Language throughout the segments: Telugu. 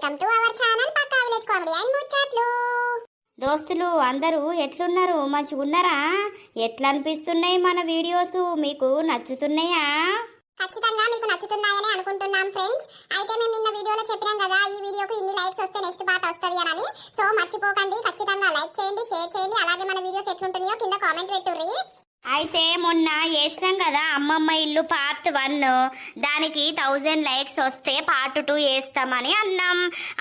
వెల్కమ్ టు అవర్ ఛానల్ పక్కా విలేజ్ కామెడీ అండ్ ముచ్చట్లు. దోస్తులు అందరూ ఎట్లున్నారు? మంచిగా ఉన్నారా? ఎట్లా అనిపిస్తున్నాయి మన వీడియోస్? మీకు నచ్చుతున్నాయా? ఖచ్చితంగా మీకు నచ్చుతున్నాయని అనుకుంటున్నాం ఫ్రెండ్స్. అయితే మేము నిన్న వీడియోలో చెప్పినాం కదా ఈ వీడియోకి ఇన్ని లైక్స్ వస్తే నెక్స్ట్ పార్ట్ వస్తుంది అని సో మర్చిపోకండి. ఖచ్చితంగా లైక్ చేయండి షేర్ చేయండి. అలాగే మన వీడియోస్ ఎట్లుంటున్నాయో కింద కామెంట్ పెట్టుర్రి. అయితే మొన్న వేసినాం కదా అమ్మమ్మ ఇల్లు పార్ట్ వన్. దానికి థౌజండ్ లైక్స్ వస్తే పార్ట్ టూ వేస్తామని అన్నాం.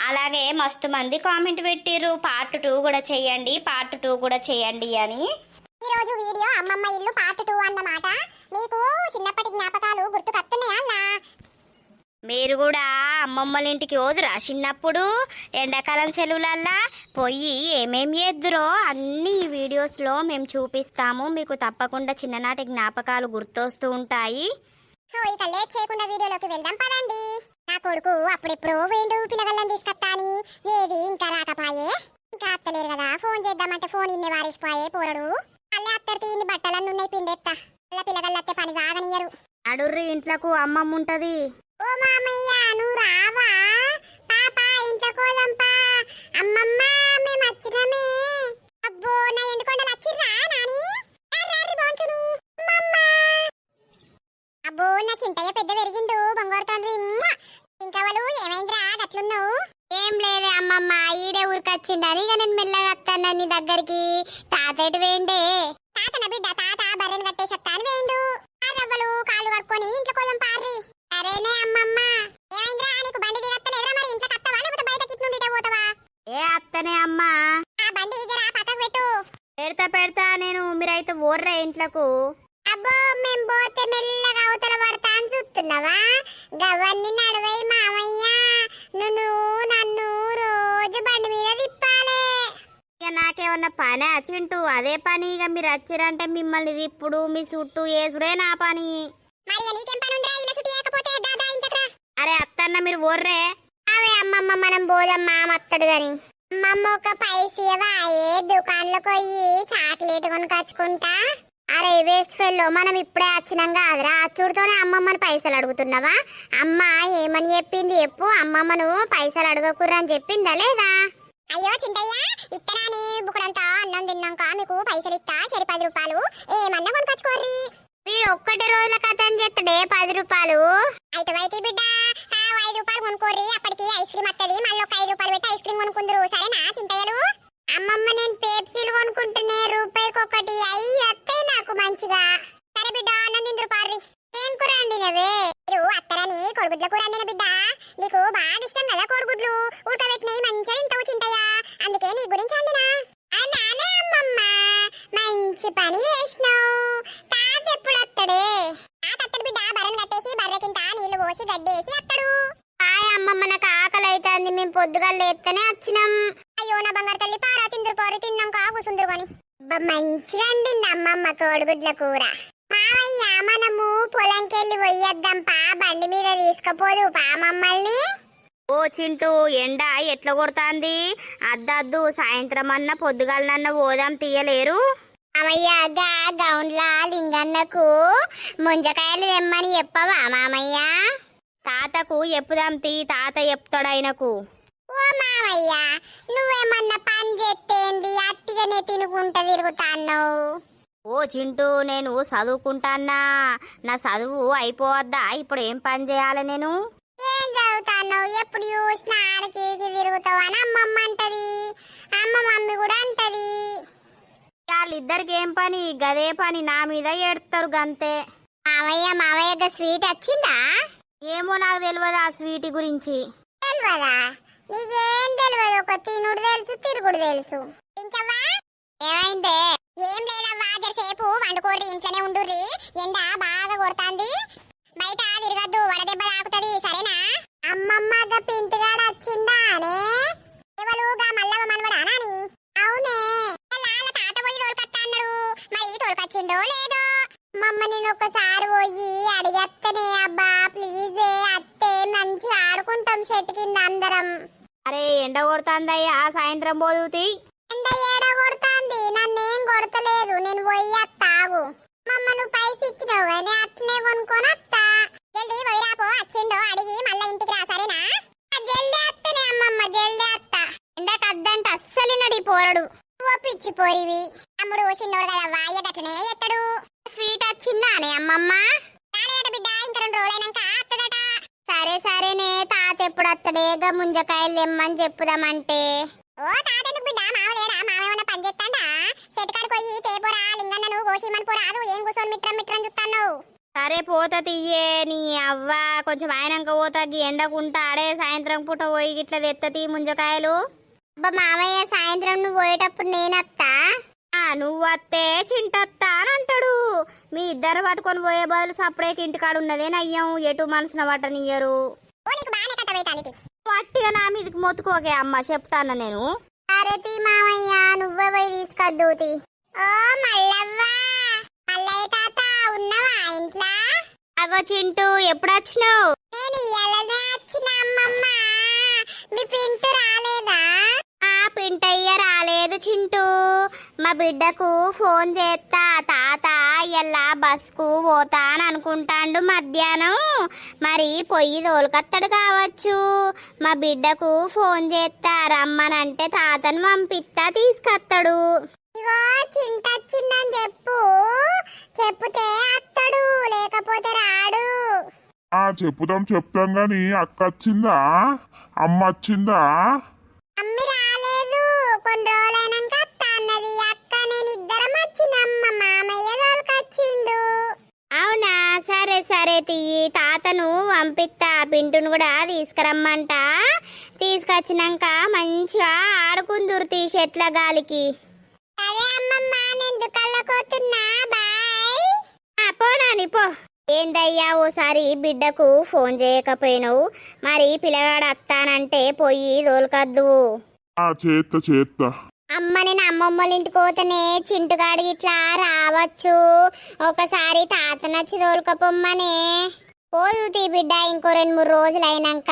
అలాగే మస్తు మంది కామెంట్ పెట్టిర్రు పార్ట్ టూ కూడా చేయండి పార్ట్ టూ కూడా చేయండి అని. ఈరోజు వీడియో అమ్మమ్మ ఇల్లు పార్ట్ టూ అన్నమాట. మీకు చిన్నప్పటి జ్ఞాపకాలు గుర్తుకొస్తున్నాయా అన్న? మీరు కూడా అమ్మమ్మల ఇంటికి పోదురా చిన్నప్పుడు ఎండాకాలం సెలవులల్లా పోయి ఏమేమి చేద్దురో అన్ని ఈ వీడియోస్లో మేము చూపిస్తాము. మీకు తప్పకుండా చిన్ననాటి జ్ఞాపకాలు గుర్తొస్తూ ఉంటాయి. సో ఇక లేట్ చేయకుండా వీడియోలోకి వెళ్దాం పదండి. నా కొడుకు అప్పుడెప్పుడో వేండు పిల్లగల్లని తీసుకొస్తా అని ఏది ఇంకా రాకపాయే? ఇంకా అత్తలేరు కదా. ఫోన్ చేద్దామంటే ఫోన్ ఇన్ని వారేసిపోయే పోరడు. మళ్ళీ అత్తరు తీని బట్టలన్నీ ఉన్నాయి పిండెత్తా. అలా పిల్లగల్లత్తే పని సాగనియరు. అడుర్రి ఇంట్లకు అమ్మమ్మ ఉంటది ఓ మామయ్య నువ్వు రావా? పాప ఇంట్లోకోదంపా అమ్మమ్మ మేము వచ్చినమే అబ్బో నా ఎండుకొండలు వచ్చిర్రా నాని? రారి బోంచును. అమ్మమ్మ. అబ్బో నా చింతయ్య పెద్ద పెరిగిండు బంగారు తండ్రి ఇంకా వాళ్ళు ఏమైందిరా గట్లున్నావు? ఏం లేదే అమ్మమ్మ ఈడే ఊరికొచ్చిండని ఇక నేను మెల్లగా వస్తాను నీ దగ్గరికి. తాతేటి వేండే తాత నా బిడ్డ తాత బర్రెను కట్టేసి వస్తాను వేయండు. రవ్వలు కాళ్ళు కడుక్కొని ఇంట్లో కోదం పార్రి అరేనే అమ్మమ్మ. ఏమైందిరా? నీకు బండి దిగత్తలేదురా మరి. ఇంట్లో కత్తవా లేకపోతే బయట కిట్ నుండి ఇటే పోతావా? ఏ అత్తనే అమ్మా. ఆ బండి ఇదరా పక్కకు పెట్టు. పెడతా పెడతా నేను మీరైతే ఓర్రే ఇంట్లకు. అబ్బో మేం పోతే మెల్లగా అవతల పడతా అని చూస్తున్నావా? గవన్ని నడవై మామయ్య. నువ్వు నన్ను రోజు బండి మీద తిప్పాలే. ఇక నాకేమన్నా పని చింటూ అదే పని ఇక మీరు వచ్చిరంటే మిమ్మల్ని ఇప్పుడు మీ చుట్టూ వేసుడే నా పని. అరే అత్తన్న మీరు ఓర్రే అవే అమ్మమ్మ మనం పోదమ్మా మత్తడు గాని. అమ్మమ్మ ఒక పైసీవా ఏ దుకాణంలోకి పోయి చాక్లెట్ కొనుకొచ్చుకుంటా? అరే వేస్ట్ ఫెల్లో మనం ఇప్పుడే వచ్చినాం కాదురా. అచ్చుడితోనే అమ్మమ్మని పైసలు అడుగుతున్నావా? అమ్మ ఏమని చెప్పింది చెప్పు. అమ్మమ్మను పైసలు అడగకుర్రా అని చెప్పిందా లేదా? అయ్యో చింతయ్య ఇత్తనాని బుకుడంతా అన్నం తిన్నాక మీకు పైసలు ఇస్తా సరి పది రూపాయలు ఏమన్నా కొనుకొచ్చుకోర్రి. వీడు ఒక్కటి రోజుల కథ అని చెప్తాడే పది రూపాయలు. అయితే అయితే బిడ్డ ఐదు రూపాయలు కొనుక్కోర్రి అప్పటికి ఐస్ క్రీమ్ వస్తుంది మళ్ళీ ఒక ఐదు రూపాయలు పెట్టి ఐస్ క్రీమ్ కొనుక్కుందరు సరేనా చింతయ్యలు? అమ్మమ్మ కోడిగుడ్ల కూర. మావయ్య మనము పొలంకెళ్ళి పోయొద్దాం పా. బండి మీద తీసుకుపోదు పా మమ్మల్ని. ఓ చింటూ ఎండ ఎట్లా కొడుతాంది? అద్దద్దు సాయంత్రం అన్న పొద్దుగాలనన్న పోదాం తీయలేరు. మామయ్య గా గౌన్లా లింగన్నకు ముంజకాయలు తెమ్మని చెప్పవా మామయ్య? తాతకు ఎప్పుదాం తీ తాత చెప్తాడు ఆయనకు. ఓ మామయ్య నువ్వేమన్నా పని చేస్తేంది అట్టిగానే తినుకుంటా తిరుగుతాను ఓ చింటూ నేను చదువుకుంటానా నా చదువు అయిపోవద్దా? ఇప్పుడు ఏం పని చేయాలి నేను? ఏం చదువుతాను ఎప్పుడు చూసినా ఆడకి తిరుగుతావు అని అమ్మమ్మ అంటది. అమ్మ మమ్మీ కూడా అంటది. వాళ్ళిద్దరికి ఏం పని? గదే పని నా మీద ఏడుతారు గంతే. మావయ్య మావయ్య స్వీట్ వచ్చిందా? ఏమో నాకు తెలియదు ఆ స్వీట్ గురించి. తెలియదా నీకేం తెలియదు ఒక తినుడు తెలుసు తిరుగుడు తెలుసు. ఇంకవ్వా ఏమైందే? ఏం లేదవ్వా సేపు వండుకోర్రి ఇంట్లోనే ఉండుర్రి. ఎండ బాగా కొడుతాంది. బయట తిరగద్దు వడదెబ్బ తాకుతది సరేనా? అమ్మమ్మ గా పింటిగాడు వచ్చిందా అనే ఎవలుగా మల్లవ మనవడా నాని అవునే. లాల తాత పోయి తోలుకత్తా అన్నాడు మరి తోలుకొచ్చిండో లేదో? మమ్మ నేను ఒకసారి పోయి అడిగత్తనే అబ్బా ప్లీజ్ అత్తే మంచిగా ఆడుకుంటాం చెట్టు కింద అందరం. అరే ఎండ కొడుతుందయ్యా సాయంత్రం పోదుతి ఎండ ఏడ కొడుతాంది నన్నేం కొడతలేదు. నేను పోయి అత్తాగు మమ్మ నువ్వు పైసి ఇచ్చినావు కానీ అట్లే కొనుక్కొని అత్తా జల్దీ పోయిరాపో వచ్చిండో అడిగి మళ్ళీ ఇంటికి రా సరేనా? జల్దీ అత్తనే అమ్మమ్మ జల్దీ అత్త ఎందాక అద్దంట అస్సలు నడి పోరడు. ఒప్పించి పోరివి. అమ్ముడు చిన్నోడు కదా వాయ్యగట్టునే ఎత్తడు. స్వీట్ వచ్చిందా అని అమ్మమ్మ? రాలేదట బిడ్డ ఇంకా రెండు రోజులైనాక అత్తదట. సరే సరేనే తాత ఎప్పుడు అత్తడేగా ముంజకాయలు తెమ్మని చెప్పుదామంటే. ఓ తాతెందుకు బిడ్డ మావేమన్నా పని చేస్తాడా? చెట్టుకాడికి పోయి తేపోరా లింగన్నను గోషిమని పోరాదు ఏం కూర్చొని మిట్రం మిట్రం చూస్తాను సరే పోత తీయే నీ అవ్వ కొంచెం ఆయనంక పోతా ఎండకుంటా ఆడే సాయంత్రం పూట పోయి ఇట్లా తెత్తతి ముంజకాయలు. అబ్బా మామయ్య సాయంత్రం నువ్వు పోయేటప్పుడు నేనత్తా? నువ్వు వస్తే చింటత్తా అని అంటాడు. మీ ఇద్దరు పట్టుకొని పోయే బదులు సపరేట్ ఇంటికాడ ఉన్నదే నయ్యం ఎటు మనసున పట్టనియ్యరు. నీకు బాగానే పట్టిగా నా మీదకి మొత్తుకోకే అమ్మ చెప్తాను నేను. అరతి మామయ్య నువ్వే పోయి ఓ మల్లవ్వ మల్లయ్య తాత ఉన్నవా ఇంట్లో? అగో చింటూ ఎప్పుడు వచ్చినావు నేను ఇయ్యాలనే వచ్చిన అమ్మమ్మ. మీ పింటు రాలేదా? పింటయ్య రాలేదు చింటూ. మా బిడ్డకు ఫోన్ చేస్తా తాత ఇలా బస్కు పోతా అని అనుకుంటాండు మధ్యాహ్నం. మరి పొయ్యి తోలుకత్తడు కావచ్చు. మా బిడ్డకు ఫోన్ చేస్తా రమ్మనంటే తాతను పంపిస్తా తీసుకొస్తాడు ఇగో చెప్పు. చెప్పుతే అత్తడు లేకపోతే రాడు. ఆ చెప్పుదాం చెప్తాం గాని అక్క వచ్చిందా అమ్మ వచ్చిందా అమ్మి కొన్ని రోజులైనాక అత్త అన్నది అక్క నేను ఇద్దరం మామయ్య తోలుకొచ్చిండు. అవునా? సరే సరే తీయి తాతను పంపిస్తా పింటును కూడా తీసుకురమ్మంట. తీసుకొచ్చినాక మంచిగా ఆడుకుందురు తీ చెట్ల గాలికి. సరే అమ్మమ్మ నేను బాయ్. ఆ, పోనాని పో. ఏందయ్యా ఓసారి బిడ్డకు ఫోన్ చేయకపోయినావు? మరి పిల్లగాడు వస్తానంటే పోయి తోలుకద్దు ఆ చేత్త చేత్త. అమ్మ నేను అమ్మమ్మల ఇంటికి పోతేనే చింటుగాడికి ఇట్లా రావచ్చు. ఒకసారి తాత నచ్చి తోలుకపోమ్మనే. పోదు తీ బిడ్డ ఇంకో రెండు మూడు రోజులు అయినాక.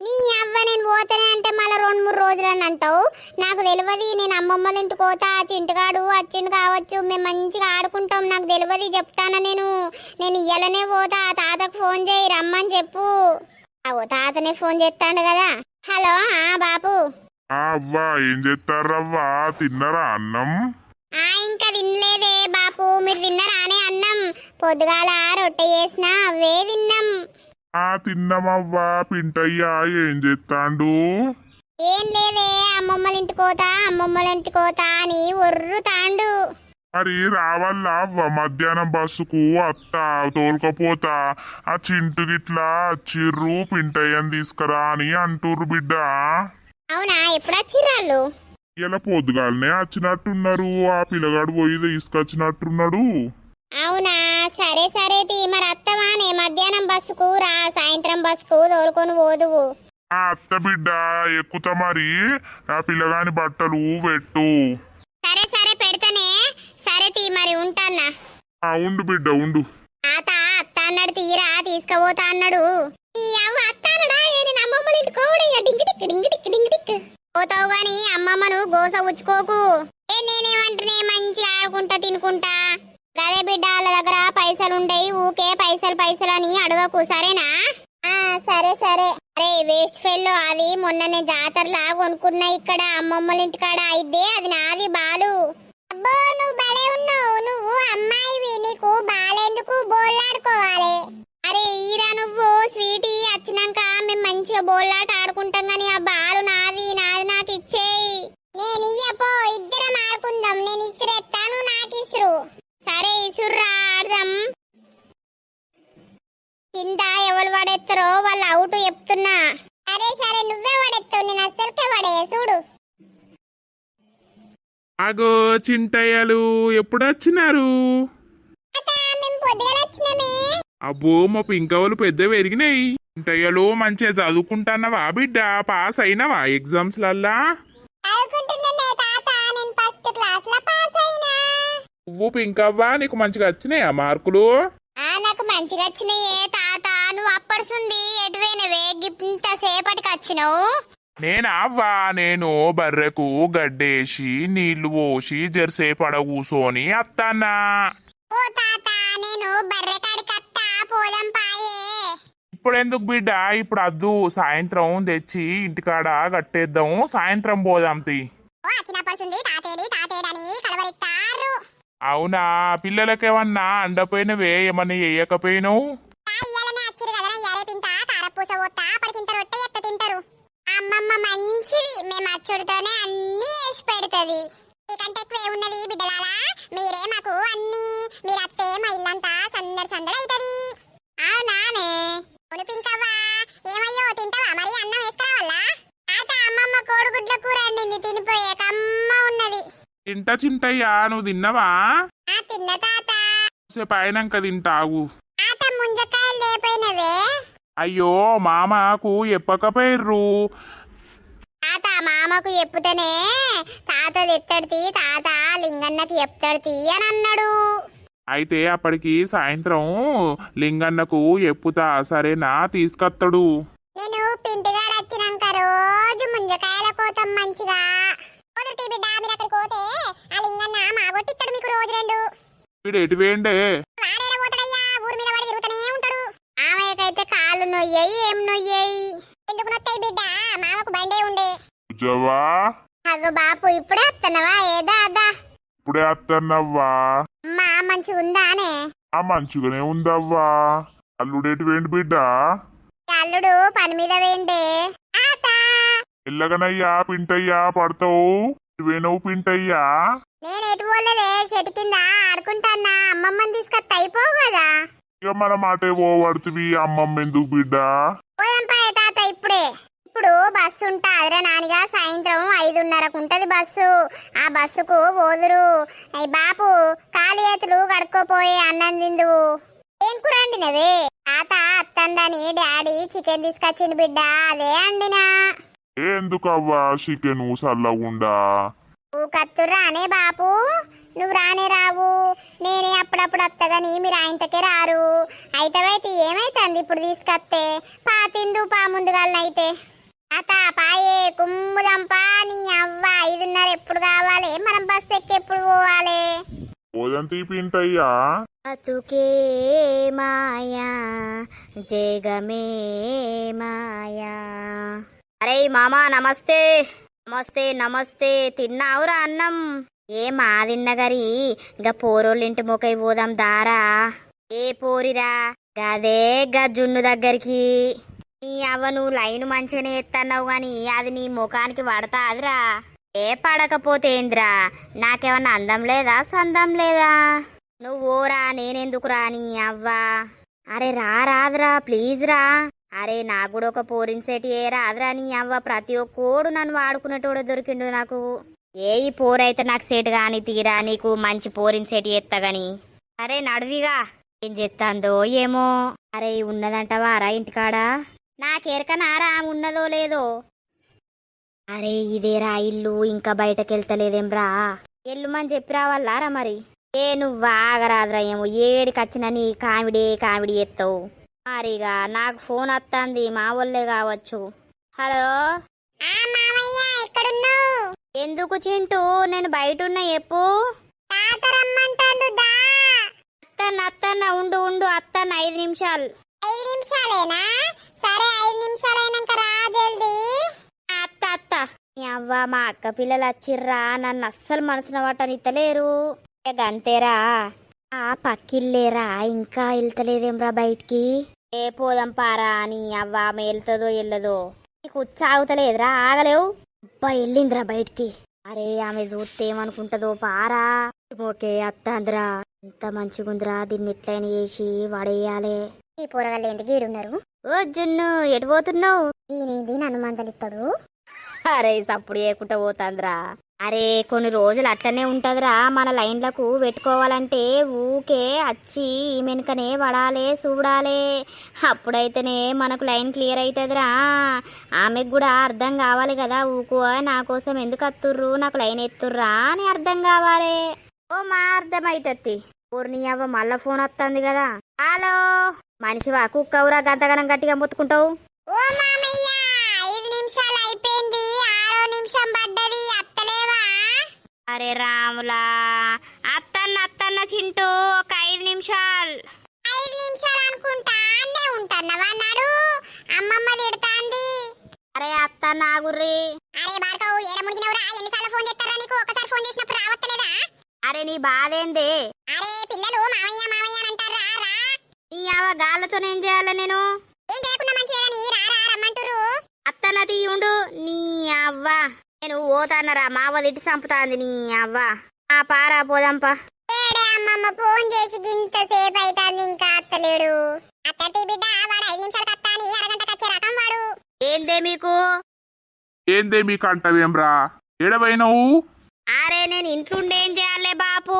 నీ అవ్వ నేను పోతానే అంటే మళ్ళీ రెండు మూడు రోజులు అని అంటావు. నాకు తెలియదు నేను అమ్మమ్మల ఇంటికి పోతా చింటుగాడు వచ్చిండు కావచ్చు. మేము మంచిగా ఆడుకుంటాం నాకు తెలియదు చెప్తాను నేను. నేను ఇయ్యలనే పోతా తాతకు ఫోన్ చేయి రమ్మని చెప్పు. ఓ తాతనే ఫోన్ చేస్తాడు కదా. హలో బాపు. ఆ అవ్వా ఏం చేస్తారవ్వా? తిన్నరా అన్నం? ఆ ఇంకా తినలేదే బాపు. మీరు తిన్నారానే అన్నం. పొద్దుగాల రొట్టె చేసిన అవే తిన్నాం. ఆ తిన్నమవ్వా పింటయ్యా ఏం చేస్తాండు? ఏం లేదే అమ్మమ్మల ఇంటికి పోతా అమ్మమ్మల ఇంటికి పోతా అని ఒర్రు తాండు మరి రావాలా అవ్వ మధ్యాహ్నం బస్సుకు అత్త తోలుకపోతా. ఆ చింటు గిట్లా చిర్రు పింటయ్యని తీసుకురా అని అంటుర్రు బిడ్డ. అవునా? ఎప్పుడు వచ్చిర్రాళ్ళు ఇలా పొద్దుగాలనే వచ్చినట్టున్నారు ఆ పిల్లగాడు పోయి తీసుకొచ్చినట్టున్నాడు. అవునా? సరే సరే తీ మరి అత్తమానే మధ్యాహ్నం బస్సుకు రా. సాయంత్రం బస్సుకు తోలుకొని పోదువు. ఆ అత్త బిడ్డ ఎక్కుతా మరి. ఆ పిల్లగాని బట్టలు పెట్టు. సరే సరే పెడతానే. సరే తీ మరి ఉంటాన్నా. ఆ ఉండు బిడ్డ ఉండు. తాత అత్త అన్నాడు తీరా తీసుకుపోతా అన్నాడు. ఈ అవ్వ అత్త అన్నడా? ఏ నేను అమ్మమ్మల ఇంటికి పోతావు గాని అమ్మమ్మను గోస ఉచ్చుకోకు ఏ నేనేమంటనే మంచి ఆడుకుంటా తినుకుంటా? గదే బిడ్డ వాళ్ళ దగ్గర పైసలుండయి ఊకే పైసలు పైసలు అని అడగకు సరేనా? ఆ సరే సరే. అరే వేస్ట్ ఫెల్లో అది మొన్ననే జాతరలా కొనుక్కున్నా ఇక్కడ అమ్మమ్మల ఇంటికాడ. అయితే అది నాది బాలు. అబ్బో నువ్వు భలే ఉన్నావు. నువ్వు అమ్మాయివి నీకు బాలేందుకు బోళ్ళాడుకోవాలి అరే ఈరా నువ్వు స్వీటీ. వచ్చినాక మేము మంచిగా బోల్లాట ఆడుకుంటాం గాని ఆ బాలు నాది నాది నాకు ఇచ్చేయి. నేను ఇయ్యపో ఇద్దరం ఆడుకుందాం. నేను ఇసురెత్తాను నాకు ఇసురు. సరే ఇసుర్రా ఆడదాం. కింద ఎవరు పడేస్తారో వాళ్ళు అవుట్ చెప్తున్నా. అరే సరే నువ్వే పడేస్తావు నేను అస్సలకే పడే చూడు. అగో చింటయ్యలు ఎప్పుడు వచ్చినారు? అబ్బో మా పింకవలు పెద్ద పెరిగినాయి చింటయ్యలు మంచిగా చదువుకుంటున్నావా బిడ్డ? పాస్ అయినవా ఎగ్జామ్స్ లల్లా చదువుకుంటున్నానే తాత నేను ఫస్ట్ క్లాస్లో పాస్ అయినా. నువ్వు పింకవ్వా? నీకు మంచిగా వచ్చినాయా మార్కులు? నాకు మంచిగా వచ్చినాయే తాత. నువ్వు అప్పడుసుంది ఎటువైనవే? ఇంత సేపటికి వచ్చినావు? నేనా అవ్వా? నేను బర్రెకు గడ్డేసి నీళ్ళు పోసి జెర్సేపు అడ కూసోని అత్తానా ఓ తాత నేను బర్రె కాడికి పోదాం ఇప్పుడెందుకు బిడ్డ? ఇప్పుడు అద్దు సాయంత్రం తెచ్చి ఇంటికాడ కట్టేద్దాం. సాయంత్రం పోదాం తీ. అవునా? పిల్లలకేమన్నా అండపోయినవే? ఏమన్నా వేయకపోయినావు అమ్మమ్మ మంచిది. మేము అచ్చుడితోనే అన్ని వేసి పెడుతుంది. మీకంటే ఎక్కువ ఏమున్నది బిడ్డలాలా మీరే మాకు అన్ని మీరు అత్తే మా ఇల్లంతా సందడి సందడి అవుతుంది. అవునానే ఉనిపింకవ్వా ఏమయ్యో తింటావా మరి అన్నం వేసుకురావాలా తాత అమ్మమ్మ కోడిగుడ్ల కూర అండింది తినిపోయే కమ్మ ఉన్నది. తింటా చింటయ్యా నువ్వు తిన్నావా? ఆ తిన్న తాత. సేపు అయినాక తింటావు. తాత ముంజకాయలు లేపోయినవే. అయ్యో మామకు ఎప్పకపోయిర్రు? మామకు చెప్పుతేనే తాత తెత్తడితి తాత లింగన్నకి చెప్తాడుతి అని అన్నాడు. అయితే అప్పటికి సాయంత్రం లింగన్నకు ఎప్పుతా సరేనా తీసుకొత్తడు. నేను పింటిగాడు వచ్చినాక రోజు ముంజకాయల కోతం మంచిగా. కుదురుతీ బిడ్డ మీరు అక్కడికి పోతే ఆ లింగన్న మాగొట్టిస్తాడు మీకు రోజు రెండు. వీడు ఎటు వేయండే వాడేడ పోతాడయ్యా ఊరి మీద వాడి తిరుగుతూనే ఉంటాడు. ఆమెకైతే కాళ్ళు నొయ్యాయి ఏం నొయ్యాయి? ఎందుకు నొత్తాయి బిడ్డ? మామకు బండే ఉండే. జవా అగో బాపు ఇప్పుడే వస్తున్నావా ఏదా అదా? ఇప్పుడే అత్తన్నవ్వా మా మంచిగా ఉందానే? ఆ మంచిగానే ఉందవ్వా? అల్లుడేటి వేండి బిడ్డ? అల్లుడు పని మీద ఆతా! ఎల్లగనయ్యా పింటయ్యా పడతావు? ఇటువేనవు పింటయ్యా? నేను ఎటు పోలేదే చెట్టు కింద ఆడుకుంటానా అమ్మమ్మని తీసుకొస్తే అయిపోవు కదా? ఇక మన మాటే పోవడుతుంది అమ్మమ్మ ఎందుకు బిడ్డ? పోదాంపా తాత ఇప్పుడే. ఇప్పుడు బస్సు ఉంటాదిరా నానిగా సాయంత్రం ఐదున్నరకు ఉంటది బస్సు. ఆ బస్సుకు పోదురు. అయ్యి బాపు కాలి చేతులు కడుక్కోపోయి అన్నం తిందువు. ఏం కూర తాత అత్తందని డాడీ చికెన్ తీసుకొచ్చిండు బిడ్డ. అదే అండినా ఏ ఎందుకు అవ్వా చికెన్ సల్లగుండా? నువ్వు కత్తుర్రా అనే బాపు. నువ్వు రానే రావు. నేనే అప్పుడప్పుడు వస్తగాని మీరు ఆయనతకే రారు. అయితవైతే ఏమైతుంది ఇప్పుడు తీసుకొస్తే పా తిందు పా ముందుగాలనైతే. తాత పాయే కుమ్ముదంపా నీ అవ్వ ఐదున్నర ఎప్పుడు కావాలి? మనం బస్ ఎక్కి ఎప్పుడు పోవాలి? పోదంతి పింటయ్యా బతుకే మాయా జగమే మాయా. అరే మామా నమస్తే. నమస్తే నమస్తే. తిన్నావురా అన్నం? ఏ మా తిన్నగరి? గా పోరోళ్ళింటి మొకై పోదాం దారా. ఏ పోరిరా? గదే గా జున్ను దగ్గరికి. నీ అవ్వ నువ్వు లైన్ మంచిగానే ఎత్తన్నావు గాని అది నీ ముఖానికి పడతాదిరా ఏ పడకపోతే ఏంద్రా? నాకేమన్నా అందం లేదా? సందం లేదా? నువ్వు నేనెందుకురా నీ అవ్వా? అరే రా రాదురా ప్లీజ్ రా. అరే నాకు కూడా ఒక పోరిన్ సెట్ ఏ రాదురా నీ అవ్వ. ప్రతి ఒక్కోడు నన్ను వాడుకునేటోడు దొరికిండు నాకు. ఏ ఈ పోరైతే నాకు సెట్ కానీ తీరా నీకు మంచి పోరిన్ సెట్ ఎత్తగని అరే నడువిగా. ఏం చెత్తాందో ఏమో. అరే ఉన్నదంటవా రా ఇంటికాడ? నాకెరకనారా ఉన్నదో లేదో? అరే ఇదేరా ఇల్లు ఇంకా బయటకెళ్తలేదేం రా ఎల్లుమని చెప్పి రావాలారా మరి? ఏ నువ్వు ఆగరాదురా ఏమో ఏడికొచ్చినా నీ కామెడీ కామెడీ ఎత్తావు. మరిగా నాకు ఫోన్ వస్తుంది మా వాళ్ళే కావచ్చు. హలో? ఎందుకు చింటూ? నేను బయట ఉన్నా దా. అత్తన్న అత్తన్న ఉండు ఉండు అత్తన్న ఐదు నిమిషాలు. ఐదు నిమిషాలేనా? సరే ఐదు నిమిషాలైనాక రా జల్దీ. అత్త అత్త. నీ అవ్వ మా అక్క పిల్లలు వచ్చిర్రా నన్ను అస్సలు మనసున పట్టనిత్తలేరు. ఇక గంతేరా? ఆ పక్కిల్లేరా ఇంకా వెళ్తలేదేమ్రా బయటికి? ఏ పోదాం పారా అని అవ్వ ఆమె వెళ్తుందో వెళ్ళదో? నీకు ఉచ్చాగుతలేదురా ఆగలేవు? అబ్బా వెళ్ళిందిరా బయటికి. అరే ఆమె చూస్తే ఏమనుకుంటదో పారా. ఓకే అత్తాందిరా ఎంత మంచిగుందిరా దీన్ని ఎట్లయినా చేసి వాడేయాలే. ఈ పోరగాళ్ళు ఎందుకు ఈడున్నారు ఓ జున్ను ఎటు పోతున్నావు? ఈయనేది? నన్ను మందలిస్తాడు. అరే సప్పుడు చేయకుండా పోతాందిరా. అరే కొన్ని రోజులు అట్లనే ఉంటదిరా. మన లైన్లకు పెట్టుకోవాలంటే ఊకే వచ్చి ఈమెనకనే పడాలే చూడాలే అప్పుడైతేనే మనకు లైన్ క్లియర్ అవుతుందిరా ఆమెకు కూడా అర్థం కావాలి కదా ఊకు. నా కోసం ఎందుకు అత్తుర్రు? నాకు లైన్ ఎత్తుర్రా అని అర్థం కావాలి. ఓ మా అర్థం అవుతుంది ఊరిని అవ్వ మళ్ళా ఫోన్ వస్తుంది కదా. హలో? మనిషివా కుక్కవురా గంతగనం గట్టిగా ముత్తుకుంటావు? ఓ మామయ్య ఐదు నిమిషాలు అయిపోయింది ఆరో నిమిషం పడ్డది అత్తలేవా? అరే రాములా అత్తన్న అత్తన్న చింటూ ఒక ఐదు నిమిషాలు. ఐదు నిమిషాలు అనుకుంటా అన్నే ఉంటానవా నాడు అమ్మమ్మ తిడతాంది. అరే అత్తన్న ఆగుర్రి. అరే బాడకవు ఏడ మునిగినవురా? ఎన్నిసార్లు ఫోన్ చేస్తారా నీకు? ఒకసారి ఫోన్ చేసినప్పుడు రావట్లేదా అరే నీ బాధేంది? అరే పిల్లలు మామయ్య మామయ్య నీ అవ గాళ్ళతో ఏం చేయాలి నేను? ఏం చేయకుండా మంచిదేని రా రా రమ్మంటురు అత్తన తీయుండు నీ అవ్వ. నేను పోతానరా మావ తిట్టి చంపుతాంది నీ అవ్వ. ఆ పారా పోదాంపా ఏడే అమ్మమ్మ ఫోన్ చేసి గింత సేపు అవుతాంది ఇంకా అత్తలేడు. అత్తటి బిడ్డ వాడు ఐదు నిమిషాలకు అత్తా అని అరగంటకు వచ్చే రకం వాడు. ఏందే మీకు? ఏందే మీకు అంటవేంరా ఏడవైనవు? అరే నేను ఇంట్లుండి ఏం చేయాలే బాపు?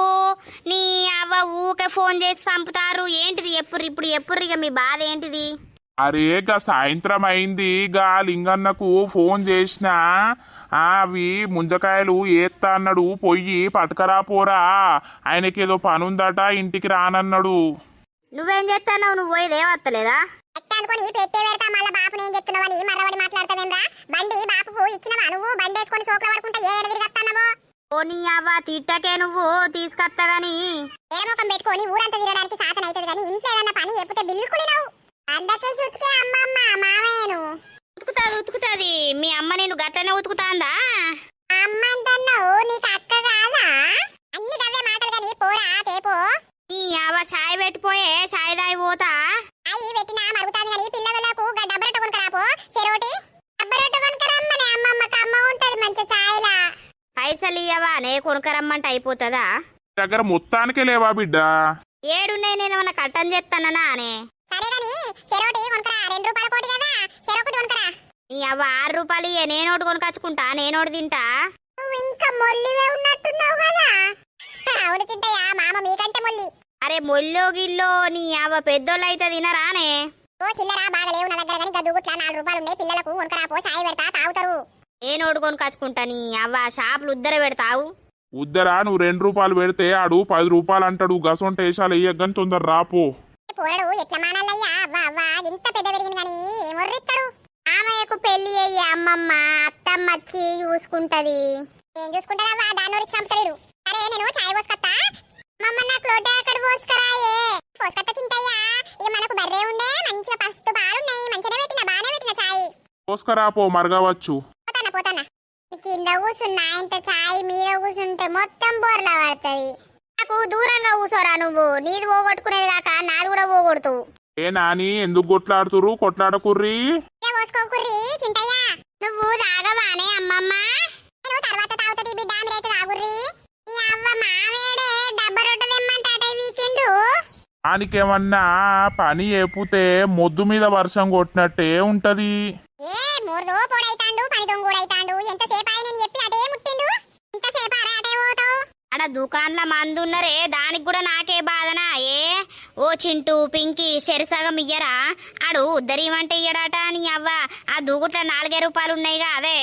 నీ అవ్వ ఊకే ఫోన్ చేసి చంపుతారు. ఏంటిది? ఎప్పుడు ఇప్పుడు ఎప్పుడు ఇక మీ బాధ ఏంటిది? అరే గా సాయంత్రం అయింది. గా లింగన్నకు ఫోన్ చేసిన అవి ముంజకాయలు ఏత్తా అన్నాడు. పొయ్యి పట్టుకరా పోరా. ఆయనకేదో పనుందట ఇంటికి రానన్నాడు. నువ్వేం చేస్తావు నువ్వు అనుకుని పెట్టే పెడతా మళ్ళా మరవడి మాట్లాడతావేమ్రా బండి బాపుకు ఇచ్చినవా? నువ్వు బండి వేసుకొని సోకుల పడుకుంటే ఏ ఎడ తిరిగొస్తానవో ఓ నీ అవ్వ తిట్టకే నువ్వు తీసుకొస్తా గాని. ఎడమొఖం పెట్టుకొని ఊరంతా తిరగడానికి సాధన అవుతుంది కానీ ఇంట్లో ఏదన్నా పని చెప్తే బిల్లుకులినావు అందకే సుతికే అమ్మమ్మ మామయ్యను ఉతుకుతాది ఉతుకుతాది. మీ అమ్మ నేను గట్లనే ఉతుకుతాందా? అమ్మంటున్నావు నీకు అక్క కాదా? అన్ని గవ్వే మాటలు కానీ పోరా తేపో నీ అవ్వ చాయ్ పెట్టిపోయే చాయ్ దాయి పోతా? అయ్యి పెట్టినా మరుగుతాది కానీ పిల్లలకు డబ్బరొట్ట కొనుకరాపో చెరోటి. డబ్బరొట్ట కొనుకరమ్మని అమ్మమ్మకి అమ్మ ఉంటది మంచి ఛాయలా. పైసలు ఇయ్యవా? నే కొనుకరమ్మంటే అయిపోతుందా? దగ్గర మొత్తానికే లేవా బిడ్డ? ఏడున్నాయి నేను ఏమన్నా కట్టం చేస్తానా అనే సరే గాని చెరోటి కొనుకరా రెండు రూపాయల కోటి కదా. చెరొకటి కొనుకరా నీ అవ్వ ఆరు రూపాయలు ఇయ్య. నేనోటి కొనుకొచ్చుకుంటా. నేనోటి తింటా. నువ్వు ఇంకా మొల్లివే ఉన్నట్టున్నావు కదా. అవును తింటయ్యా మామ మీకంటే మొల్లి. అరే మొల్లో గిల్లో నీ అవ్వ పెద్దోళ్ళు అయితే తినరానే ఓ చిల్లరా బాగా లేవు నా దగ్గర కానీ గదుగుట్లా నాలుగు రూపాయలు ఉన్నాయి. పిల్లలకు పెడతా తాగుతారు. నేనోటి కొనుకొచ్చుకుంటా నీ? అవ్వ షాపులు ఉద్దర పెడతావు. ఉద్దరా నువ్వు రెండు రూపాయలు పెడితే ఆడు పది రూపాయలు అంటాడు. గసొంట వేషాలు వేయగ్గని తొందర రాపో. పోరడు ఎట్లా మానాలయ్యా? అవ్వ అవ్వ ఇంత పెద్ద పెరిగింది కానీ ఏమొర్రిస్తాడు ఆమెకు పెళ్ళి అయ్యి అమ్మమ్మ అత్తమ్మ వచ్చి చూసుకుంటది. ఏం చూసుకుంటదవ్వా దాని వరకు చంపుతాడు సరే నేను చాయ్ పోసుకొత్తా? అమ్మమ్మ నాకు లోట అక్కడ పోసుకరాయే. పోసుకొత్త చింతయ్యా. ఇక మనకు బర్రే ఉండే మంచిగా పస్తు పాలున్నాయి మంచిగా పెట్టిన బాగానే పెట్టిన చాయ్. పోసుకరాపో మరగవచ్చు. పోతానా? కింద కూర్చున్నా ఇంత చాయ్ మీద కూర్చుంటే మొత్తం బోర్లా పడుతుంది. నాకు దూరంగా కూర్చోరా నువ్వు. నీది పోగొట్టుకునేది కాక నాది కూడా పోగొడుతూ ఏ నాని ఎందుకు కొట్లాడుతురు కొట్లాడకుర్రీ. పోసుకోకుర్రి చింతయ్య. నువ్వు తాగవానే అమ్మమ్మ. నేను తర్వాత తాగుతుంది బిడ్డ మీరైతే తాగుర్రి. ఈ అవ్వ మావేడే డబ్బ రొట్టె వీకెండ్. దానికేమన్నా పని ఏపుతే మొద్దు మీద వర్షం కొట్టినట్టే ఉంటది. మూడు పొడైతాండు పని దొంగోడైతాండు. ఎంతసేపు ఆయన నేను చెప్పి అటే ముట్టిండు. ఇంతసేపు అరా అటే పోతావు? ఆడ దుకాన్ల మందు ఉన్నరే దానికి కూడా నాకే బాధనా ఏ? ఓ చింటూ పింకి సెరిసగం ఇయ్యరా? ఆడు ఉద్దరిమంటే ఇయ్యడాట నీ అవ్వ. ఆ దూకుట్ల నాలుగే రూపాయలు ఉన్నాయిగా అదే.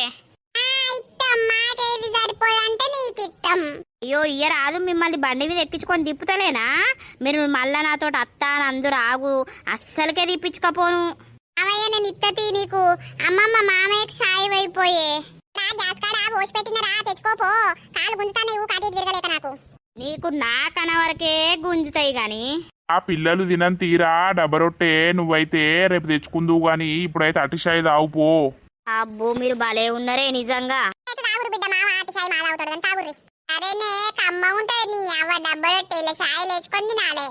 అయ్యో ఇయ్యరాదు మిమ్మల్ని బండి మీద ఎక్కించుకొని తిప్పుతలేనా? మీరు మళ్ళా నాతో అత్త అని అందరూ ఆగు అస్సలకే తిప్పించుకపోను. అవయ్య నేను ఇత్తతి నీకు. అమ్మమ్మ మామయ్యకి సాయి అయిపోయే నా గ్యాస్ కాడ పోసి పెట్టినరా తెచ్చుకోపో కాలు గుంజుతానే నువ్వు కాటి తిరగలేక నాకు. నీకు నా కనవరకే గుంజుతాయి గాని. ఆ పిల్లలు తినం తీరా డబ్బరొట్టే. నువ్వైతే రేపు తెచ్చుకుందువు గాని ఇప్పుడైతే అటిషాయి తాగుపో అబ్బో మీరు భలే ఉన్నరే నిజంగా. తాగురు బిడ్డ మామ మాల అవుతాడు కానీ తాగుర్రి అరేనే కమ్మ ఉంటది నీ అవ్వ డబ్బరొట్టి ఇలా సాయి లేచుకొని తినాలే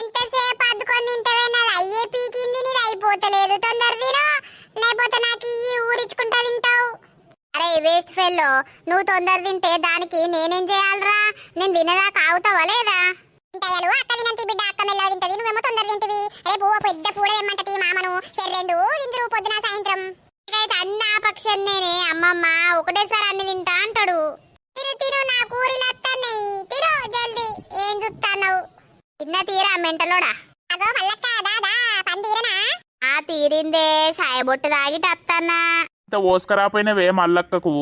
ఇంతసేపు అద్దుకొని తింటవే నాది అయ్యే పీకింది నీది అయిపోతలేదు. తొందర తిను. లేకపోతే నాకు ఈ ఊరించుకుంటా తింటావు. అరే వేస్ట్ ఫెల్లో. నువ్వు తొందర తింటే దానికి నేనేం చేయాలరా? నేను తినదాకా ఆగుతావా లేదా? తింటాయాలు అక్క తినంతి బిడ్డ అక్క మెల్ల తింటది. నువ్వేమో తొందర తింటివి. రేపు పెద్ద పూడ తెమ్మంటది మామను. చెర్రెండు తిందురు పొద్దున సాయంత్రం. ఇకైతే అన్ని ఆపక్షం నేనే. అమ్మమ్మ ఒకటేసారి అన్ని తింటా అంటాడు. తిరు తిరు నా కూరలు తిరు జల్దీ. ఏం చూస్తున్నావు తిన్న తీరా మెంటలోడా? అగో మల్లక్క దాదా పని తీరనా? ఆ తీరిందే సాయబొట్టు తాగి టత్తన్నా ఇంత ఓసుకరాపోయినవే మల్లక్కకు?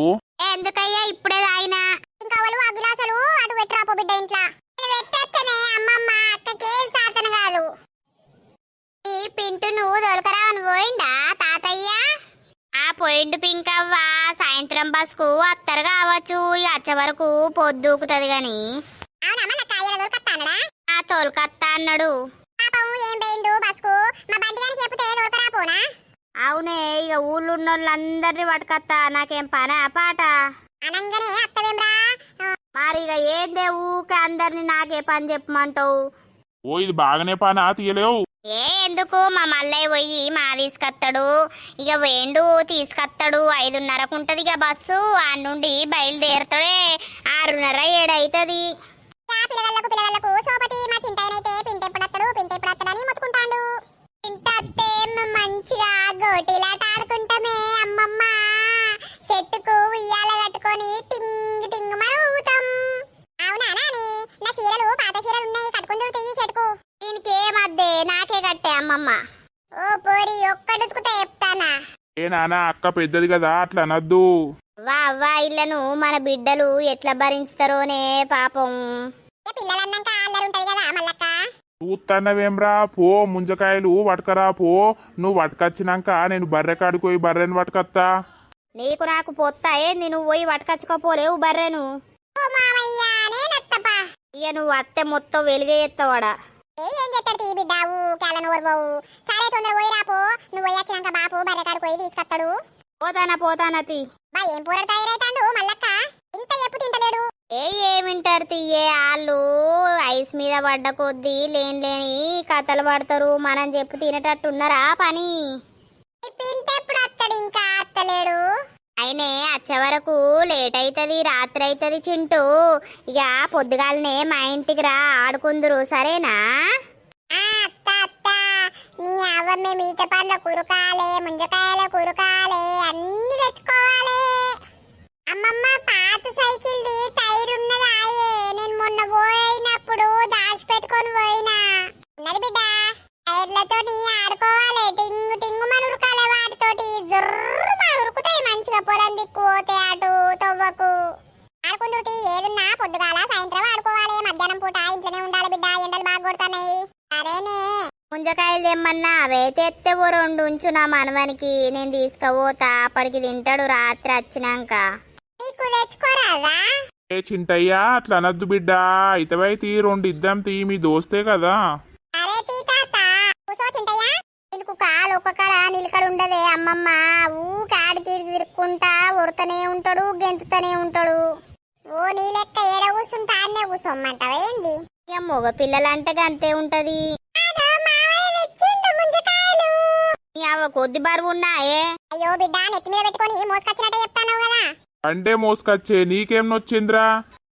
ఎందుకయ్యా ఇప్పుడే తాగినా? ఇంకా వాళ్ళు ఆ గ్లాసులు అటు పెట్టరాపో బిడ్డ ఇంట్లో. నేను పెట్టేస్తేనే అమ్మమ్మ అక్కకేం సాధన కాదు. ఈ పింటు నువ్వు దొరకరావని పోయిందా తాతయ్య? ఆ పోయిండు పింకవ్వ సాయంత్రం బస్కు అత్తరు కావచ్చు ఇక వచ్చే వరకు పొద్దుకుతుంది గాని. ఆ తోలుకత్తా అన్నాడు. పాపం ఏం పోయిండు బస్కు? మా బండి గానికి చెప్తే దొరకరాపోనా అవునే ఇక ఊళ్ళో ఉన్న వాళ్ళందరినీ పట్టుకత్తా నాకేం పనా పాట? మరి ఇక ఏందే ఊకే అందరిని నాకే పని చెప్పమంటావు? ఓ ఇది బాగానే పనా తీయలేవు. ఏ ఎందుకు? మా మల్లయ్య పోయి మా తీసుకొస్తాడు ఇక వేండు తీసుకొస్తాడు ఐదున్నరకు ఉంటది ఇక బస్సు ఆ నుండి బయలుదేరుతాడే ఆరున్నర ఏడైతుంది. ఆ మొత్తుకుంటాడు. మేము మంచిగా గోటీలాట ఆడుకుంటామే అమ్మమ్మ. చెట్టుకు ఉయ్యాల కట్టుకొని టింగ్ టింగ్ మనం ఊగుతాం అవునా నాని? నా చీరలు పాత చీరలు ఉన్నాయి కట్టుకుందరు తీయి చెట్టుకు. దీనికి నాకే కట్టే అమ్మమ్మ. ఓ పోరి ఒక్కడుతుకుతా చెప్తానా? ఏ అక్క పెద్దది కదా అట్లా అనద్దు. వా వా ఇళ్ళను మన బిడ్డలు ఎట్లా భరించుతారోనే పాపం. పిల్లలన్నాక అల్లరి ఉంటది కదా మల్లక్క. చూస్తానవేమ్రా పో ముంజకాయలు పట్టుకరా పో. నువ్వు పట్టుకొచ్చినాక నేను బర్రె కాడికి పోయి బర్రెని పట్టుకొత్తా నీకు నాకు పొత్తా ఏంది? నువ్వు పోయి పట్టుకచ్చుకోపోలేవు బర్రెను. ఓ మామయ్య నేనత్తపా ఇక నువ్వు అత్తే మొత్తం వెలిగే ఎత్తవాడా ఏ ఏం చేస్తాడు తీ బిడ్డ ఊకేళ్ళ నువ్వు పోవు. సరే తొందర పోయి రాపో నువ్వు పోయి వచ్చినాక బాపు బర్రెకాడు పోయి తీసుకొస్తాడు. పోతానా పోతానా తీ. బా ఏం పూర తయారైతాడు? ఏ ఏమింటారు తీయే వాళ్ళు ఐస్ మీద పడ్డ కొద్దీ లేని లేని కథలు పడతారు. మనం చెప్పు తినేటట్టున్నారా పని? ఈ పింట ఎప్పుడు వస్తాడు ఇంకా అత్తలేడు? అయినే వచ్చే వరకు లేట్ అవుతుంది రాత్రి అవుతుంది చింటూ. ఇక పొద్దుగాలనే మా ఇంటికి రా ఆడుకుందురు. సరేనా? అత్త అత్త. నీ అవ్వ మేము ఈత పండ్ల కురకాలే ముంజకాయల కురకాలే అన్ని తెచ్చుకోవాలి. అమ్మమ్మ పాత సైకిల్ది టైర్ ఉన్నది ఆయే నేను మొన్న పోయినప్పుడు దాచిపెట్టుకొని పోయినా. ఉన్నది బిడ్డ. టైర్లతో ఆడుకోవాలి. టింగు టింగు మన ఉరకాలి వాటితోటి. జుర్రు మన ఉరుకుతాయి మంచిగా. పొలం దిక్కు పోతే అటు తవ్వకు. ఆడుకుందుటి ఏదున్నా పొద్దుగాల సాయంత్రం ఆడుకోవాలి. మధ్యాహ్నం పూట ఇంట్లోనే ఉండాలి బిడ్డ. ఎండలు బాగా కొడతాయి సరేనే. ముంజకాయలు తెమ్మన్నా అవైతే ఎత్తే రెండు ఉంచు నా మనవనికి. నేను తీసుకుపోతా. అప్పటికి తింటాడు రాత్రి వచ్చినాక. నీకు తెచ్చుకోరాదా? ఏ చింటయ్యా అట్లా అనద్దు బిడ్డ. ఇతవై తీ రెండు ఇద్దాం తీ మీ దోస్తే కదా. సరే తీ తాత. కూసో చింతయ్య. నీకు కాలు ఒక కాడ నిలకడ ఉండదే అమ్మమ్మ. తిరుక్కుంటా ఉడతనే ఉంటాడు గెంతుతనే ఉంటాడు. ఓ నీ లెక్క ఏడ కూర్చుంటా అన్నే కూర్చోమ్మంటావా ఏంది? ఇక మగ పిల్లలంటే అంతే ఉంటది. అవ్వ కొద్ది బరువు ఉన్నాయే. అయ్యో బిడ్డ నెత్తి మీద పెట్టుకొని మోసుకొచ్చినట్టే చెప్తాను కదా. అంటే మోసుకొచ్చే నీకేం నొచ్చిందిరా?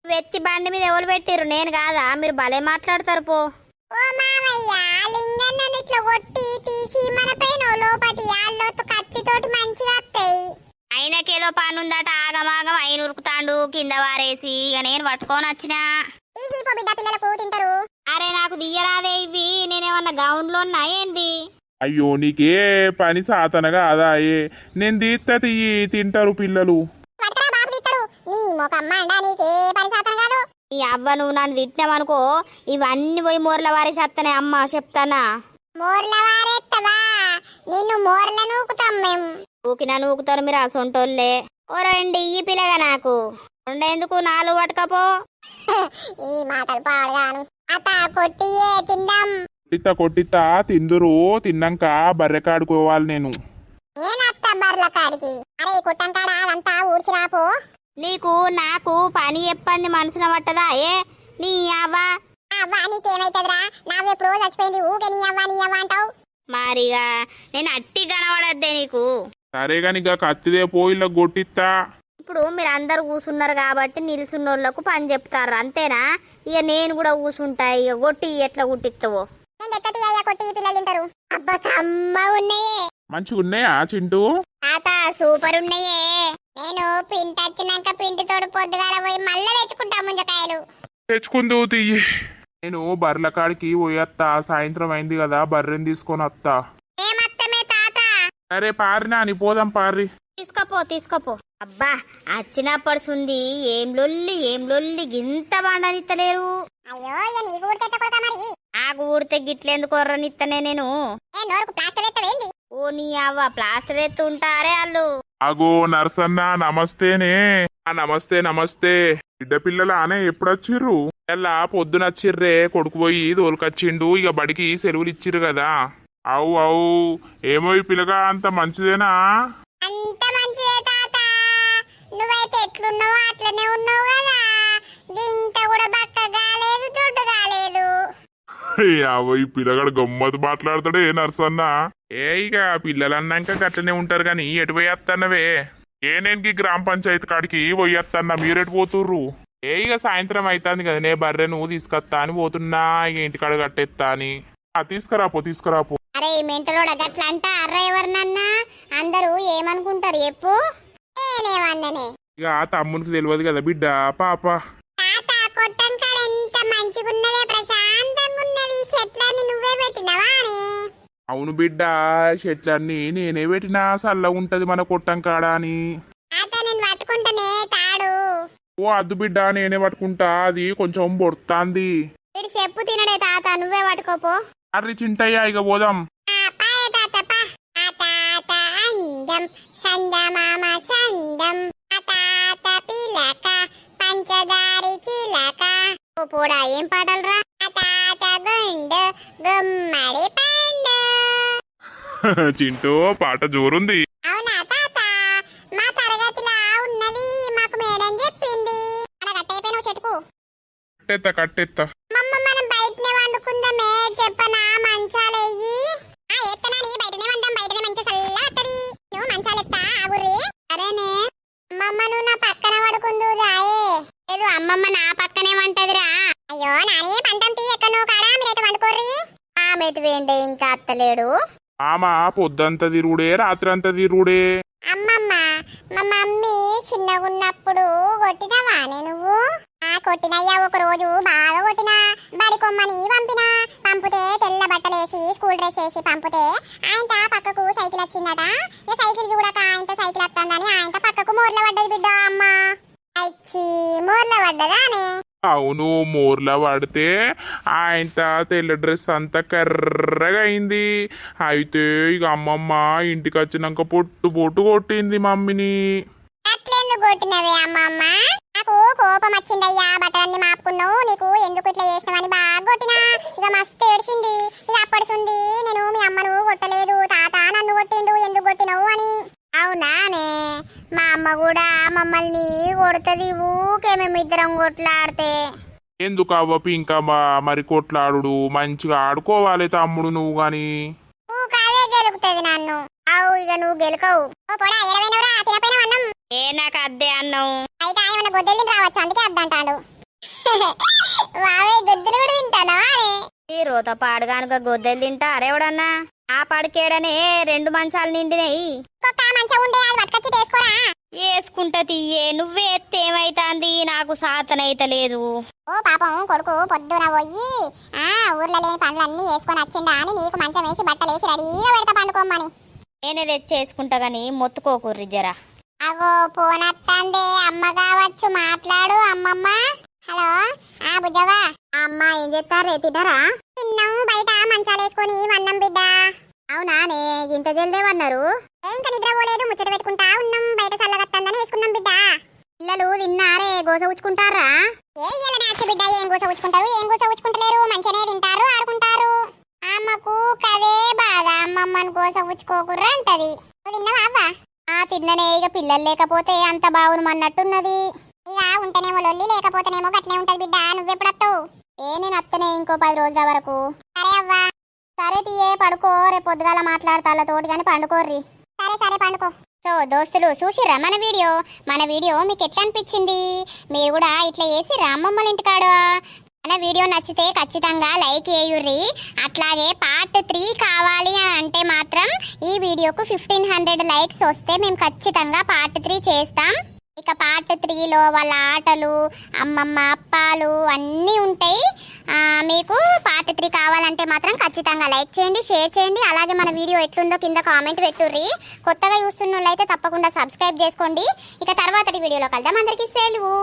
వెత్తి బండి మీద ఎవరు పెట్టిర్రు? నేను కాదా? మీరు భలే మాట్లాడతారు పో. ఓ మావయ్య లింగన్నని ఇట్లా కొట్టి తీసి మన పైన లోపటి ఆళ్ళొత్తు కత్తితోటి మంచిగా వస్తాయి ఆయనకేదో పని ఉందట ఆగమాగం అయిన ఉరుకుతాండు కింద వారేసి ఇక నేను పట్టుకొని వచ్చినా. తీసి పో బిడ్డ పిల్లలకు తింటారు అరే నాకు దియ్యరాదే ఇవి. నేనేమన్నా గౌన్లో ఉన్నా ఏంది? అయ్యో నీకే పని సాతనగా అదా ఏ? నేను తీస్తా తీయి తింటారు పిల్లలు. నీ మొకమ్మ అండా నీకే పని శాతం కాదు. ఈ అవ్వ నువ్వు నన్ను తిట్టినావనుకో ఇవన్నీ పోయి మూరల వారేసి వస్తానే అమ్మ చెప్తానా? మోర్ల వారెత్తవా నిన్ను మోర్ల నూకుతాం మేము ఊకినా నూకుతారు మీరు అసొంటోళ్ళే ఓ రండి ఈ పిల్లగా నాకు. ఉండేందుకు నాలుగు పట్టుకపో. ఈ మాటలు పాడగాను. అత కొట్టియే తిందాం. కొట్టిత్తా కొట్టిత్తా తిందురు తిన్నాక బర్రె కాడుకోవాలి నేను. నేనత్త బర్ల కాడికి? అరే కుట్టం కాడ అదంతా ఊడ్చిరాపో నీకు నాకు పని చెప్పంది మనసున పట్టదా ఏ? నీ అవ్వ. అవ్వా నీకేమైతుందిరా? నావు ఎప్పుడో చచ్చిపోయింది ఊకే నీ అవ్వా నీ అవ్వ అంటావు. మారిగా నేను అట్టి కనబడద్దే నీకు. సరే గాని ఇక కత్తిదే పోయిల్ల కొట్టిత్తా ఇప్పుడు మీరు అందరు కూసున్నారు కాబట్టి నిలుసున్నోళ్ళకు పని చెప్తారు అంతేనా? ఇక నేను కూడా కూసుంటా ఇక కొట్టి ఎట్లా కుట్టిస్తావో నేను తెత్తటి అయ్యా కొట్టి ఈ పిల్లలు తింటారు? అబ్బా కమ్మ ఉన్నాయే. మంచిగా ఉన్నాయా చింటూ? తాత సూపర్ ఉన్నాయే నేను పిండి వచ్చినాక పిండి తోడు పొద్దుగాల పోయి మళ్ళా తెచ్చుకుంటా ముంజకాయలు. తెచ్చుకుందు తీయి నేను బర్రెల కాడికి పోయత్తా సాయంత్రం అయింది కదా బర్రెని తీసుకొని వత్తా ఏమత్తమే తాత? అరే పారినా అని పోదాం పారి. తీసుకోపో తీసుకోపో. అబ్బా వచ్చినప్పటి సుంది ఏం లొల్లి ఏం లొల్లి గింత బండనిత్తలేరు అయ్యో ఇక నీకు కూడా తెత్త కొడతా మరి. ఆగు ఊడితే గిట్లెందుకు కొర్రనిత్తనే నేను. ఏ నోరుకు ప్లాస్టర్ ఎత్తవేంది? ఓ నీ అవ్వ ప్లాస్టర్ ఎత్తుంటారే వాళ్ళు అగో నర్సన్న నమస్తేనే. ఆ నమస్తే నమస్తే. బిడ్డ పిల్లలానే ఎప్పుడొచ్చిర్రు ఎలా పొద్దునచ్చిర్రే కొడుకు పోయి తోలుకొచ్చిండు ఇక బడికి సెలవులు ఇచ్చిర్రు కదా. అవు అవు. ఏమో ఈ పిల్లగా అంత మంచిదేనా? అంత మంచిదే తాత. నువ్వైతే ఎట్లున్నావో అట్లనే ఉన్నావు కదా. గింత కూడా బక్క కాలేదు దొడ్డు కాలేదు యావో ఈ పిల్లగాడు గమ్మత్ మాట్లాడతాడే నర్సన్న. ఏ ఇక పిల్లలు అన్నాక గట్లనే ఉంటారు కానీ ఎటు పోయేత్తన్నవే? ఏ నేను గ్రామ పంచాయతీ కాడికి పోయేత్తన్నా? మీరెటు పోతుర్రు? ఏ ఇక సాయంత్రం అవుతుంది కదా నే బర్రెను తీసుకొత్తా అని పోతున్నా ఇక ఇంటికాడ కట్టెత్తా అని. ఆ, తీసుకురాపో తీసుకురాపో. అరే మెంటలోడ గట్ల అంట అర్ర ఎవరినన్నా? అందరూ ఏమనుకుంటారు చెప్పు. ఇక తమ్మునికి తెలియదు కదా బిడ్డ పాప. మంచిగున్నదే ప్రశాంతంగా ఉన్నది ఈ చెట్లన్నీ నువ్వే పెట్టినవా అని అవును బిడ్డ చెట్లన్నీ నేనే పెట్టినా చల్ల ఉంటది మన కొట్టం కాడ అని. ఓ అద్దు బిడ్డ నేనే పట్టుకుంటా అది కొంచెం బొడతాంది. చెప్పు తినడే తాత నువ్వే పట్టుకోపో. అర్రి చింటయ్యా ఇక పోదాం. సందమామ సందం. తాత పిలక పంచదారి చిలక. పోడా ఏం పాటలు రా? ఆ తాత గుండు గుమ్మడి చింటూ పాట జోరుంది. అవునా తాత? మా తరగతిలో ఉన్నది మాకు మేడం చెప్పింది. అలా కట్టయిపోయిన చెట్టుకు. కట్టెత్త కట్టెత్త. మమ్మ మనం బయటనే వండుకుందామే చెప్పనా? మంచాలెయ్యి ఆ ఎత్తనాని బయటనే వండాం బయటనే మంచి చల్ల వత్తది నువ్వు మంచాలెత్తా ఆగుర్రి. సరేనే. అమ్మమ్మ నువ్వు నా పక్కన పడుకుందు దాయే లేదు అమ్మమ్మ నా పక్కనే వంటదిరా. అయ్యో నానే పంటం తీ ఎక్కడ నువ్వు కాడా? మీరైతే వండుకోర్రి. ఆ మెటు వేండే ఇంకా అత్తలేడు. ఆమా పొద్దంతా తిరుగుడే రాత్రి తిరుగుడే. అమ్మమ్మ మా మమ్మీ చిన్నగున్నప్పుడు కొట్టినవానే నువ్వు? ఆ కొట్టినయ్యా ఒక రోజు బాగా కొట్టినా బడి కొమ్మని పంపినా పంపితే తెల్ల బట్టలేసి స్కూల్ డ్రెస్ వేసి పంపితే ఆయన పక్కకు సైకిల్ వచ్చిందట. ఇక సైకిల్ చూడక ఆయన సైకిల్ వస్తుందని ఆయన పక్కకు మోర్ల పడ్డది బిడ్డ అమ్మ. అచ్చి మోర్ల పడ్డదానే అవును మోర్లా పడితే ఆయన తెల్ల డ్రెస్ అంతా కర్రగా అయింది. అయితే ఇక అమ్మమ్మ ఇంటికి వచ్చినాక పొట్టు పొట్టు కొట్టింది మమ్మీని. అట్లెందుకు కొట్టినవే అమ్మమ్మ? నాకు కోపం వచ్చిందయ్యా బట్టలన్నీ మాపుకున్నావు నీకు ఎందుకు ఇట్లా చేసినావని బాగా కొట్టినా? ఇక మస్తు ఏడ్చింది ఇక అప్పటిసుంది నేను మీ అమ్మను కొట్టలేదు తాత నన్ను కొట్టిండు ఎందుకు కొట్టినవు అని. అవునానే మా అమ్మ కూడా మమ్మల్ని కొడుతుంది ఊకే మేమిద్దరం కొట్లాడితే. ఎందుకు అవ్వ ఇంకా మరి కొట్లాడు మంచిగా ఆడుకోవాలి తమ్ముడు నువ్వు గాని. ఊకాదే గెలుకుతుంది నన్ను. అవు ఇక నువ్వు గెలుకవు. ఓ పొడా ఎరవైనవరా తినపోయిన అన్నం? ఏ నాకు అద్దే అన్నం. అయితే ఆయన గొద్దెలు రావచ్చు? అందుకే అద్దంటాడు. వావే గొద్దెలు కూడా తింటానా ఈ రోత పాడుగానుక గొద్దెలు తింటా అరేవడన్నా ఆ పడికేడనే రెండు మంచాలు నిండినాయి. వేసుకుంటా తీయే నువ్వే ఎత్తే ఏమైతాంది? నాకు సాతనైతలేదు ఓ పాపం కొడుకు పొద్దున పోయి ఆ ఊర్లో లేని పనులన్నీ వేసుకొని వచ్చిండా అని నీకు మంచం వేసి బట్టలు వేసి రెడీగా పెడతా పండుకోమని. నేనే తెచ్చేసుకుంటా గాని మొత్తుకోకుర్రి జరా. అగో పోనత్తందే అమ్మ కావచ్చు మాట్లాడు అమ్మమ్మ. హలో ఆ బుజ్జవా అమ్మ ఏం చేస్తారే తిన్నారా తిన్నాం బయట మంచాలు వేసుకొని వన్నం బిడ్డ. అవునానే ఇంత జల్దేమన్నారు ఇంకా నిద్ర పోలేదు ముచ్చట పెట్టుకుంటా ఉన్నాం బయట చల్లగత్తందని వేసుకున్నాం బిడ్డ. పిల్లలు తిన్నారే గోస ఉచ్చుకుంటారా ఏ నాచి బిడ్డ ఏం గోస ఉచ్చుకుంటారు ఏం గోస ఉచ్చుకుంటలేరు మంచిగానే తింటారు ఆడుకుంటారు. అమ్మకు కదే బాధ అమ్మమ్మని గోస ఉచ్చుకోకుర్రా అంటది. తిన్నావా అవ్వా? ఆ తిన్ననే ఇక పిల్లలు లేకపోతే అంత బాగునమన్నట్టున్నది ఇక ఉంటేనేమో లొల్లి లేకపోతేనేమో గట్లే ఉంటది బిడ్డ నువ్వెప్పుడు వస్తావు ఏ నేను అత్తనే ఇంకో పది రోజుల వరకు. సరే అవ్వా. సరే తీయే పడుకో రేపు పొద్దుగాల మాట్లాడతా తోటి కానీ పండుకోర్రి. సరే సరే పండుకో. సో దోస్తులు చూసిర్రా మన వీడియో? మన వీడియో మీకు ఎట్లా అనిపించింది? మీరు కూడా ఇట్లా చేసి అమ్మమ్మల ఇంటికాడు. మన వీడియో నచ్చితే ఖచ్చితంగా లైక్ చేయుర్రి. అట్లాగే పార్ట్ త్రీ కావాలి అని అంటే మాత్రం ఈ వీడియోకు ఫిఫ్టీన్ హండ్రెడ్ లైక్స్ వస్తే మేము ఖచ్చితంగా పార్ట్ త్రీ చేస్తాం. ఇక పార్ట్ త్రీలో వాళ్ళ ఆటలు అమ్మమ్మ అప్పాలు అన్నీ ఉంటాయి. మీకు పార్ట్ త్రీ కావాలంటే మాత్రం ఖచ్చితంగా లైక్ చేయండి షేర్ చేయండి. అలాగే మన వీడియో ఎట్లుందో కింద కామెంట్ పెట్టుర్రి. కొత్తగా చూస్తున్న వాళ్ళైతే తప్పకుండా సబ్స్క్రైబ్ చేసుకోండి. ఇక తర్వాతటి వీడియోలో కలుద్దాం. అందరికీ సెలవు.